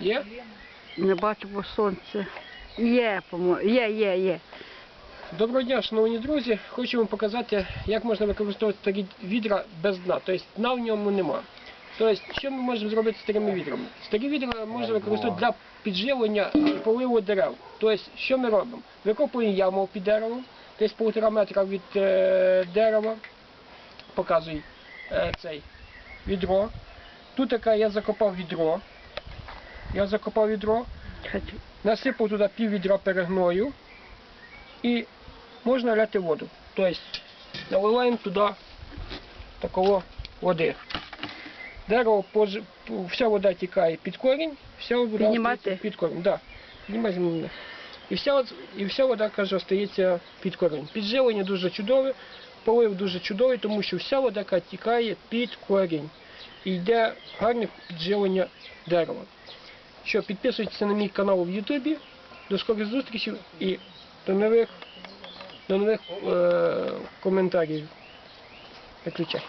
Є? Не бачу, бо сонце. Є, по-моєму. Є, є, є. Доброго дня, шановні друзі. Хочу вам показати, як можна використовувати старі відра без дна. Тобто дна в ньому нема. Тобто, що ми можемо зробити з старими відрами? Старі відра можна використовувати для підживлення і поливу дерев. Тобто, що ми робимо? Викопуємо яму під деревом, десь півтора метра від е, дерева, показую е, цей відро. Тут таке я закопав відро. Я закопав відро, насипав туди пів відра перегною і можна ляти воду. Тобто наливаємо туди такого води. Дерево, пож- вся вода тікає під корінь, вся вода Піднімати? під корінь. Да. Піднімати. І вся, і вся вода, каже, остається під корінь. Підживлення дуже чудове, полив дуже чудовий, тому що вся вода яка тікає під корінь. І йде гарне підживлення дерева. Що, підписуйтесь на мій канал в Ютубі. До скорих зустрічей і до нових, до нових е- коментарів. Виключай.